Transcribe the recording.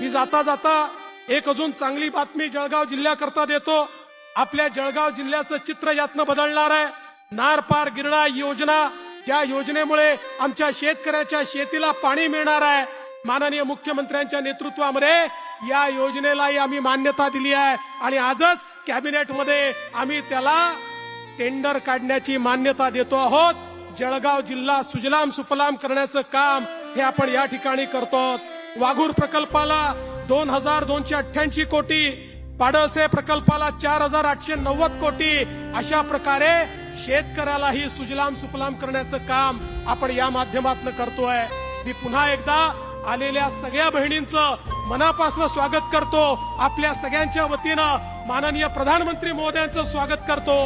मी जाता जाता एक अजून चांगली बातमी जळगाव जिल्ह्याकरता देतो. आपल्या जळगाव जिल्ह्याचं चित्र यातनं बदलणार आहे. नार पार गिरणा योजना. त्या योजनेमुळे आमच्या शेतकऱ्याच्या शेतीला पाणी मिळणार आहे. माननीय मुख्यमंत्र्यांच्या नेतृत्वामध्ये या योजनेलाही आम्ही मान्यता दिली आहे. आणि आजच कॅबिनेटमध्ये आम्ही त्याला टेंडर काढण्याची मान्यता देतो आहोत. जळगाव जिल्हा सुजलाम सुफलाम करण्याचं काम हे आपण या ठिकाणी करतो वाघूर प्रकल्पाला दोन हजार दोनशे अठ्ठ्याऐंशी कोटी पाडळसे प्रकल्पाला चार हजार आठशे नव्वद कोटी. अशा प्रकारे शेतकऱ्यालाही सुजलाम सुफलाम करण्याचं काम आपण या माध्यमातून करतोय. मी पुन्हा एकदा आलेल्या सगळ्या बहिणींचं मनापासून स्वागत करतो. आपल्या सगळ्यांच्या वतीनं माननीय प्रधानमंत्री महोदयांचं स्वागत करतो.